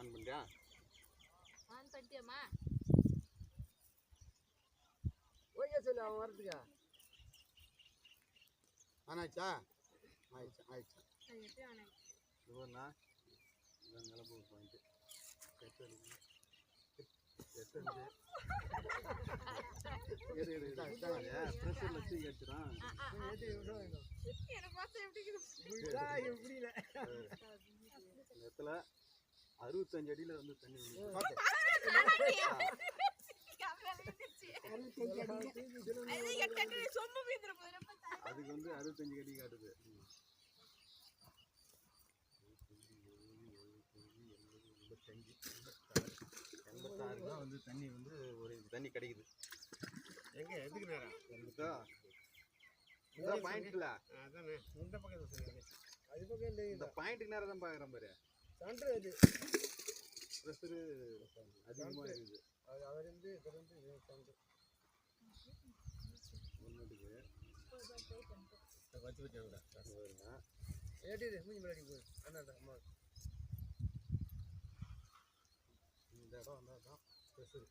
On பண்ணியா on பண்ணிட்டியாம்மா? Okay சொல்லு அவன் வரதுக்கா ஆன் ஆயிடுச்சா ஆயிடுச்சு. ஆயிடுச்சு? இதுவா இதான் நிலப்பு பாயிண்ட்டு எட்டு. எட்டு அடிக்கு. அறுபத்தஞ்சு அடியில வந்து தண்ணி அதுக்கு வந்து அறுபத்தஞ்சு அடி காட்டுது. எண்பத்தஞ்சு எண்பத்தாறு தான் வந்து தண்ணி வந்து ஒரு தண்ணி கிடைக்குது. எங்க? எதுக்கு நேரம் வந்துட்டா இதான் பாயிண்ட்ல அதானே. இந்த இந்த பாயிண்ட்டுக்கு நேரம் தான் பார்க்குறேன் பாரு. சண்டை அது. ப்ரெஷரு அதிகமாக இருக்குது. அது அவர் இருந்து இருந்து சண்டை ஒன்றுக்கு வச்சு வச்சு வருங்க ஏடி மூஞ்சி முன்னாடி போகுது அண்ணா அம்மா. இந்த இடம் வந்தால் தான் ப்ரெஷரு